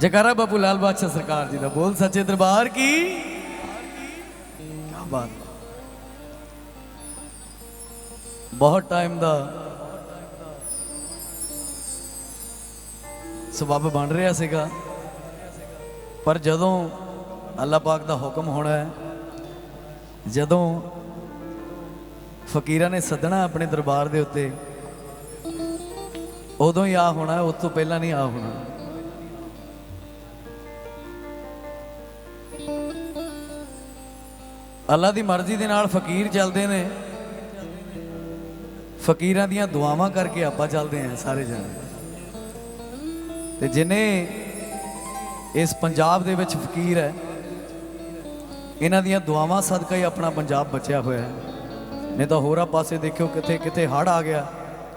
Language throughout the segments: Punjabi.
ਜਕਾਰਾ ਬਾਪੂ ਲਾਲ ਬਾਦਸ਼ਾਹ ਸਰਕਾਰ ਜੀ ਦਾ ਬੋਲ, ਸੱਚੇ ਦਰਬਾਰ ਕੀ? ਕੀ ਬਾਤ ਬਹੁਤ ਟਾਈਮ ਦਾ ਸਬਬ ਬਣ ਰਿਹਾ ਸੀਗਾ। ਪਰ ਜਦੋਂ ਅੱਲਾਹ ਪਾਕ ਦਾ ਹੁਕਮ ਹੋਣਾ ਹੈ, ਜਦੋਂ ਫਕੀਰਾਂ ਨੇ ਸੱਦਣਾ ਆਪਣੇ ਦਰਬਾਰ ਦੇ ਉੱਤੇ ਉਦੋਂ ਹੀ ਆ ਹੋਣਾ, ਉਸ ਤੋਂ ਪਹਿਲਾਂ ਨਹੀਂ ਆ ਹੋਣਾ। ਅੱਲਾ ਦੀ ਮਰਜ਼ੀ ਦੇ ਨਾਲ ਫਕੀਰ ਚੱਲਦੇ ਨੇ। ਫਕੀਰਾਂ ਦੀਆਂ ਦੁਆਵਾਂ ਕਰਕੇ ਆਪਾਂ ਚੱਲਦੇ ਆਂ ਸਾਰੇ ਜਣੇ। ਤੇ ਜਿਨੇ ਇਸ ਪੰਜਾਬ ਦੇ ਵਿੱਚ ਫਕੀਰ ਹੈ, ਇਹਨਾਂ ਦੀਆਂ ਦੁਆਵਾਂ ਸਦਕਾ ਹੀ ਆਪਣਾ ਪੰਜਾਬ ਬਚਿਆ ਹੋਇਆ ਹੈ। ਨਹੀਂ ਤਾਂ ਹੋਰਾਂ ਪਾਸੇ ਦੇਖਿਓ ਕਿਤੇ ਕਿਤੇ ਹੜ ਆ ਗਿਆ।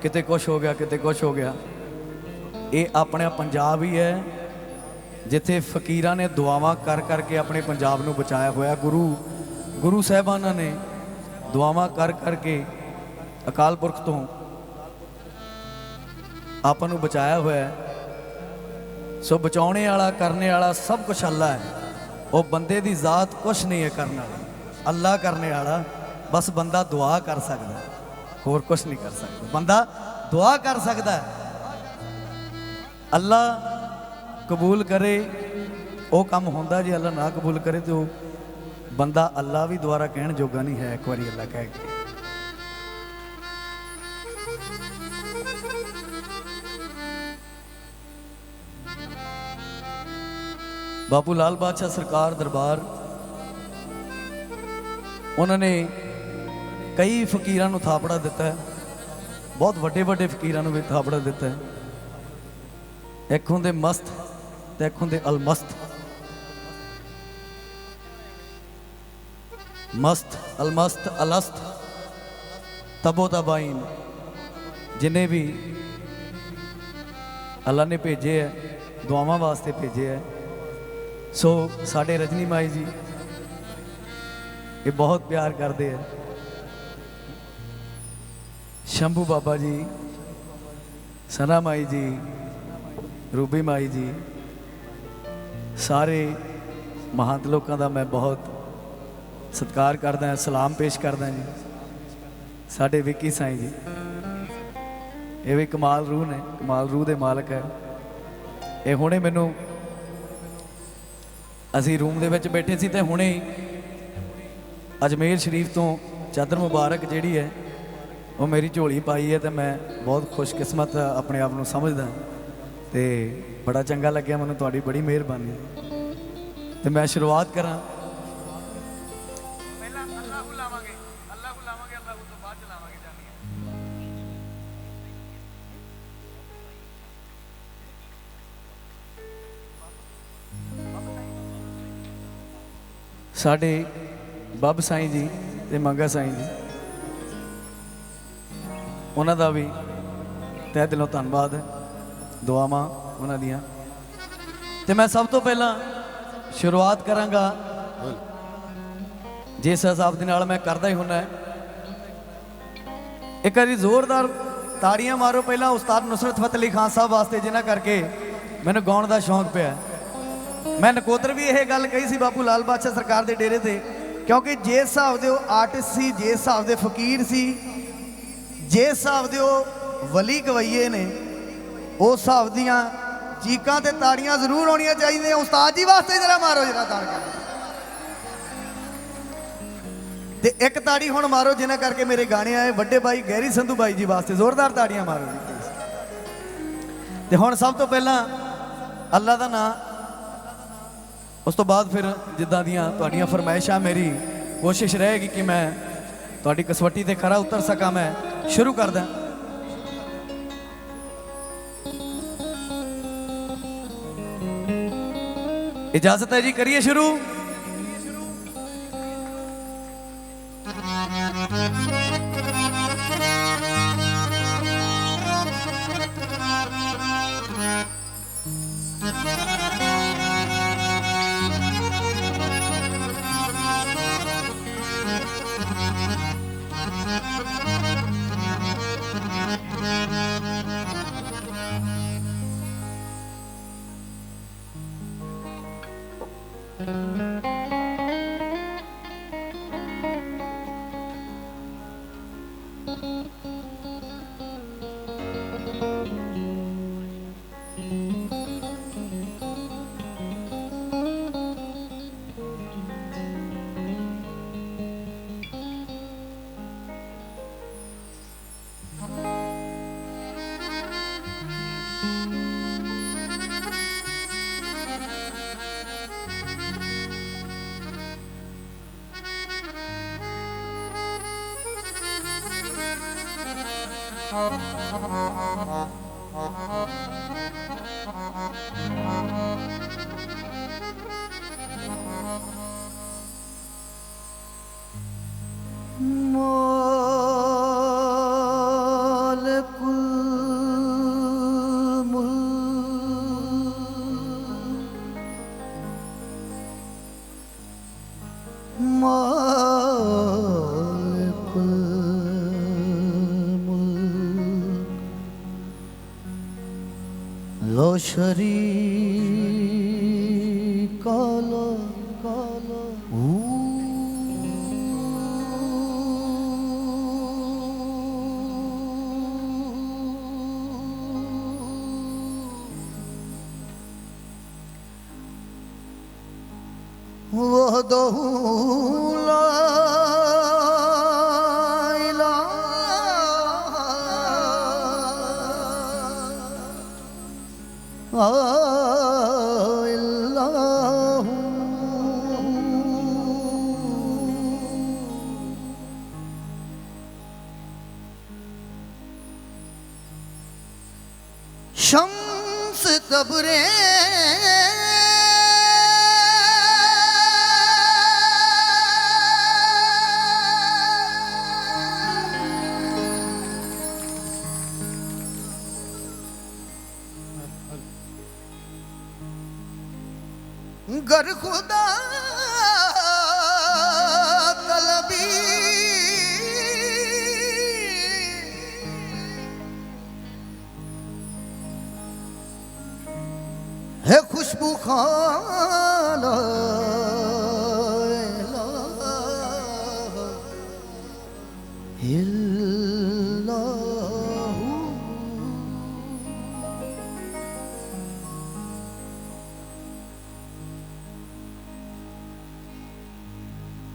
ਕਿਤੇ ਕੁਝ ਹੋ ਗਿਆ, ਕਿਤੇ ਕੁਝ ਹੋ ਗਿਆ। ਇਹ ਆਪਣਾ ਪੰਜਾਬ ਹੀ ਹੈ, ਜਿੱਥੇ ਫਕੀਰਾਂ ਨੇ ਦੁਆਵਾਂ ਕਰ ਕਰਕੇ ਆਪਣੇ ਪੰਜਾਬ ਨੂੰ ਬਚਾਇਆ ਹੋਇਆ। ਗੁਰੂ ਗੁਰੂ ਸਾਹਿਬਾਨਾਂ ਨੇ ਦੁਆਵਾਂ ਕਰ ਕਰਕੇ ਅਕਾਲ ਪੁਰਖ ਤੋਂ ਆਪਾਂ ਨੂੰ ਬਚਾਇਆ ਹੋਇਆ ਸੋ ਬਚਾਉਣੇ ਵਾਲਾ, ਕਰਨੇ ਵਾਲਾ ਸਭ ਕੁਝ ਅੱਲਾ ਹੈ। ਉਹ ਬੰਦੇ ਦੀ ਜ਼ਾਤ ਕੁਝ ਨਹੀਂ ਹੈ ਕਰਨ ਵਾਲੀ। ਅੱਲਾ ਕਰਨੇ ਵਾਲਾ, ਬਸ ਬੰਦਾ ਦੁਆ ਕਰ ਸਕਦਾ। ਹੋਰ ਕੁਝ ਨਹੀਂ ਕਰ ਸਕਦਾ। ਬੰਦਾ ਦੁਆ ਕਰ ਸਕਦਾ ਅੱਲਾ ਕਬੂਲ ਕਰੇ, ਉਹ ਕੰਮ ਹੁੰਦਾ ਜੇ ਅੱਲਾ ਨਾ ਕਬੂਲ ਕਰੇ ਤੇ ਉਹ ਬੰਦਾ ਅੱਲਾ ਵੀ ਦੁਆਰਾ ਕਹਿਣ ਜੋਗਾ ਨਹੀਂ ਹੈ, ਇੱਕ ਵਾਰੀ ਅੱਲਾ ਕਹਿ ਕੇ। ਬਾਪੂ ਲਾਲ ਬਾਦਸ਼ਾਹ ਸਰਕਾਰ ਦਰਬਾਰ, ਉਹਨਾਂ ਨੇ ਕਈ ਫਕੀਰਾਂ ਨੂੰ ਥਾਪੜਾ ਦਿੱਤਾ ਹੈ। ਬਹੁਤ ਵੱਡੇ ਵੱਡੇ ਫਕੀਰਾਂ ਨੂੰ ਵੀ ਥਾਪੜਾ ਦਿੱਤਾ ਹੈ। ਇੱਕ ਹੁੰਦੇ ਮਸਤ ਤੇ ਇੱਕ ਹੁੰਦੇ ਅਲਮਸਤ। ਮਸਤ, ਅਲਮਸਤ, ਅਲਸਤ, ਤਬੋ ਤਬਾਈਨ, ਜਿਨੇ ਵੀ ਅੱਲਾ ਨੇ ਭੇਜੇ ਹੈ, ਦੁਆਵਾਂ ਵਾਸਤੇ ਭੇਜੇ ਹੈ। ਸੋ ਸਾਡੇ ਰਜਨੀ ਮਾਈ ਜੀ, ਇਹ ਬਹੁਤ ਪਿਆਰ ਕਰਦੇ ਹੈ। ਸ਼ੰਭੂ ਬਾਬਾ ਜੀ, ਸਨਾ ਮਾਈ ਜੀ, ਰੂਬੀ ਮਾਈ ਜੀ, ਸਾਰੇ ਮਹੰਤ ਲੋਕਾਂ ਦਾ ਮੈਂ ਬਹੁਤ ਸਤਿਕਾਰ ਕਰਦਾ ਹਾਂ, ਸਲਾਮ ਪੇਸ਼ ਕਰਦਾ ਜੀ। ਸਾਡੇ ਵਿੱਕੀ ਸਾਈਂ ਜੀ। ਇਹ ਵੀ ਕਮਾਲ ਰੂਹ ਨੇ, ਕਮਾਲ ਰੂਹ ਦੇ ਮਾਲਕ ਹੈ। ਇਹ ਹੁਣੇ ਮੈਨੂੰ ਅਸੀਂ ਰੂਮ ਦੇ ਵਿੱਚ ਬੈਠੇ ਸੀ ਤੇ ਹੁਣੇ ਅਜਮੇਰ ਸ਼ਰੀਫ ਤੋਂ ਚਾਦਰ ਮੁਬਾਰਕ ਜਿਹੜੀ ਹੈ ਉਹ ਮੇਰੀ ਝੋਲੀ ਪਾਈ ਹੈ ਤੇ ਮੈਂ ਬਹੁਤ ਖੁਸ਼ਕਿਸਮਤ ਆਪਣੇ ਆਪ ਨੂੰ ਸਮਝਦਾ। ਤੇ ਬੜਾ ਚੰਗਾ ਲੱਗਿਆ ਮੈਨੂੰ ਤੁਹਾਡੀ ਬੜੀ ਮਿਹਰਬਾਨੀ। ਤੇ ਮੈਂ ਸ਼ੁਰੂਆਤ ਕਰਾਂ। ਪਹਿਲਾਂ ਅੱਲਾਹੂ ਲਾਵਾਂਗੇ। ਅੱਲਾਹੂ ਲਾਵਾਂਗੇ ਅੱਲਾਹੂ ਤੋਂ ਬਾਅਦ ਚਲਾਵਾਂਗੇ ਜਾਨੀਆਂ ਸਾਡੇ ਬੱਬ ਸਾਈਂ ਜੀ ਤੇ ਮੰਗਾ ਸਾਈਂ ਜੀ। ਉਹਨਾਂ ਦਾ ਵੀ ਤਹਿ ਦਿਲੋਂ ਧੰਨਵਾਦ ਹੈ ਦੁਆਵਾਂ ਉਹਨਾਂ ਦੀਆਂ। ਤੇ ਮੈਂ ਸਭ ਤੋਂ ਪਹਿਲਾਂ ਸ਼ੁਰੂਆਤ ਕਰਾਂਗਾ। ਜਿਸ ਹਿਸਾਬ ਦੇ ਨਾਲ ਮੈਂ ਕਰਦਾ ਹੀ ਹੁੰਨਾ ਇੱਕ ਵਾਰੀ ਜ਼ੋਰਦਾਰ ਤਾੜੀਆਂ ਮਾਰੋ ਪਹਿਲਾਂ ਉਸਤਾਦ ਨੁਸਰਤ ਫਤਿਹ ਅਲੀ ਖਾਨ ਸਾਹਿਬ ਵਾਸਤੇ, ਜਿਨ੍ਹਾਂ ਕਰਕੇ ਮੈਨੂੰ ਗਾਉਣ ਦਾ ਸ਼ੌਂਕ ਪਿਆ ਮੈਂ ਨਕੋਦਰ ਵੀ ਇਹ ਗੱਲ ਕਹੀ ਸੀ ਬਾਪੂ ਲਾਲ ਬਾਦਸ਼ਾਹ ਸਰਕਾਰ ਦੇ ਡੇਰੇ ਤੇ, ਕਿਉਂਕਿ ਜੇ ਹਿਸਾਬ ਦੇ ਉਹ ਆਰਟਿਸਟ ਸੀ, ਜੇ ਹਿਸਾਬ ਦੇ ਫਕੀਰ ਸੀ ਜੇ ਹਿਸਾਬ ਦੇ ਉਹ ਵਲੀ ਗਵਈਏ ਨੇ ਉਸ ਹਿਸਾਬ ਦੀਆਂ ਚੀਕਾਂ ਤੇ ਤਾੜੀਆਂ ਜ਼ਰੂਰ ਹੋਣੀਆਂ ਚਾਹੀਦੀਆਂ, ਉਸਤਾਦ ਜੀ ਵਾਸਤੇ ਜਰਾ ਮਾਰੋ ਜਰਾ ਤਾੜ ਤੇ ਇੱਕ ਤਾੜੀ ਹੁਣ ਮਾਰੋ ਜਿਨ੍ਹਾਂ ਕਰਕੇ ਮੇਰੇ ਗਾਣੇ ਆਏ, ਵੱਡੇ ਭਾਈ ਗੈਰੀ ਸੰਧੂ ਬਾਈ ਜੀ ਵਾਸਤੇ ਜ਼ੋਰਦਾਰ ਤਾੜੀਆਂ ਮਾਰੋ ਜੀ। ਤੇ ਹੁਣ ਸਭ ਤੋਂ ਪਹਿਲਾਂ ਅੱਲਾ ਦਾ ਨਾਮ ਉਸ ਤੋਂ ਬਾਅਦ ਫਿਰ ਜਿੱਦਾਂ ਦੀਆਂ ਤੁਹਾਡੀਆਂ ਫਰਮਾਇਸ਼ਾਂ, ਮੇਰੀ ਕੋਸ਼ਿਸ਼ ਰਹੇਗੀ ਕਿ ਮੈਂ ਤੁਹਾਡੀ ਕਸਵੱਟੀ ਤੇ ਖਰਾ ਉਤਰ ਸਕਾਂ ਮੈਂ। ਸ਼ੁਰੂ ਕਰਦਾ। ਇਜਾਜ਼ਤ ਹੈ ਜੀ ਕਰੀਏ ਸ਼ੁਰੂ। Thank you. So shari. ਗਰ ਖੁਦਾ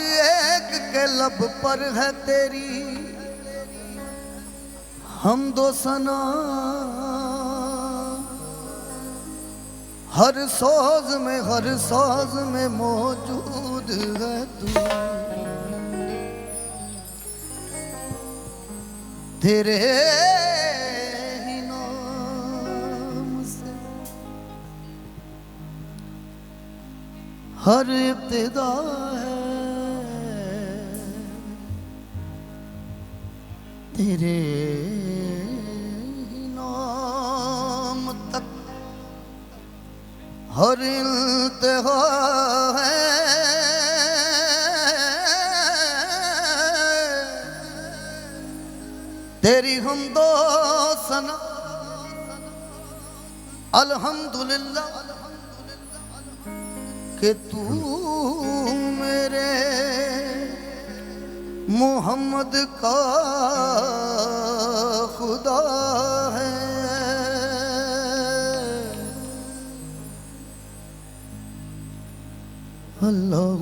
एक के लब पर है तेरी हम दो सना हर सोज में हर सोज में मौजूद है तू तेरे ही नाम से हर इब्तिदा है ਤੇਰੇ ਹੀ ਨਾਮ ਤੱਕ ਹਰ ਇਲਤਹਾ ਹੈ। ਤੇਰੀ ਹਮਦੋ ਸਨਾ। ਅਲਹਮਦੁਲਿਲਾ। ਕਿ ਤੂੰ मोहम्मद का खुदा है अल्लाह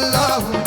love.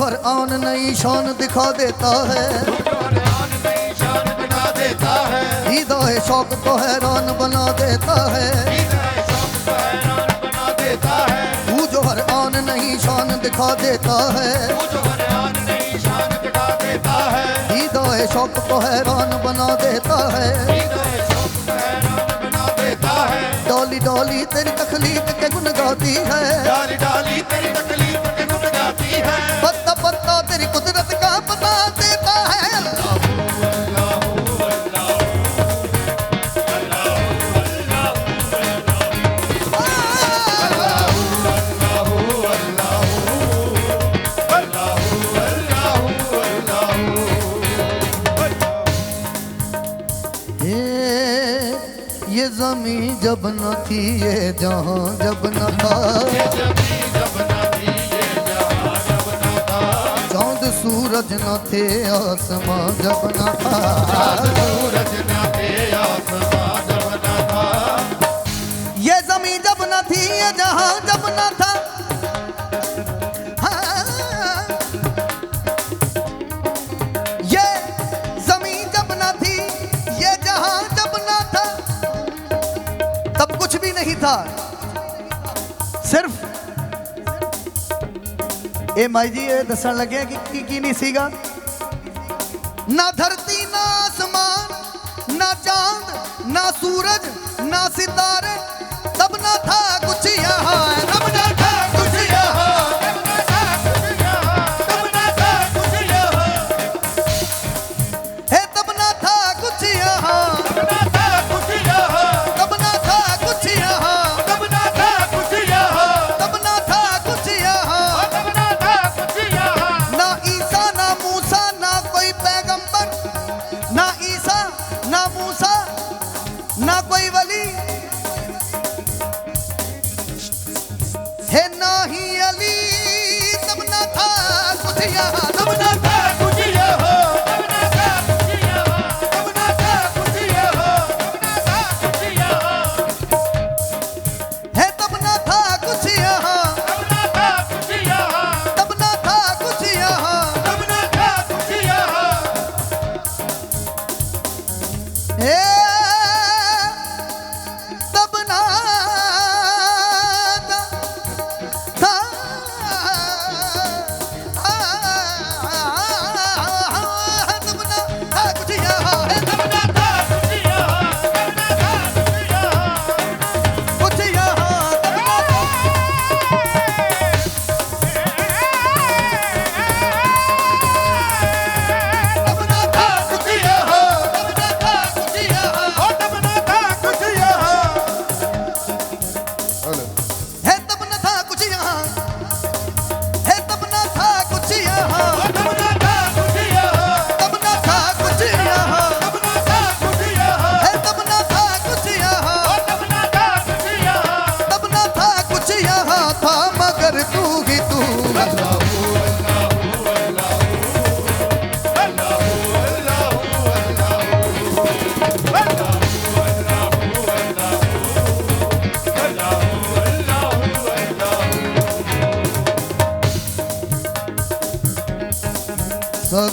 और आन नई शान दिखा देता है ईदाए शौक को हैरान बना देता है तू जो हर आन नई शान दिखा देता है ईदाए शौक को हैरान बना देता है डोली डोली तेरी तखलीक के गुन गाती है डाली डाली तेरी तेरी कुदरत का पता देता है। ये जमी जब न थी, ये जहाँ जब न थे आसमा जब न था। सूरज न थे आसमा जब न था। ये जमी जब न थी ये जहाँ जब न था। था सिर्फ़ ए माई जी ये दसन लगे कि की, की नहीं सीगा? ਨਾ ਧਰਤੀ, ਨਾ ਆਸਮਾਨ ਨਾ ਚਾਂਦ, ਨਾ ਸੂਰਜ, ਨਾ ਸਿਤਾਰੇ, ਸਭ ਨਾ ਥਾ ਕੁਛ ਯਹਾਂ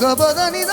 Rabadani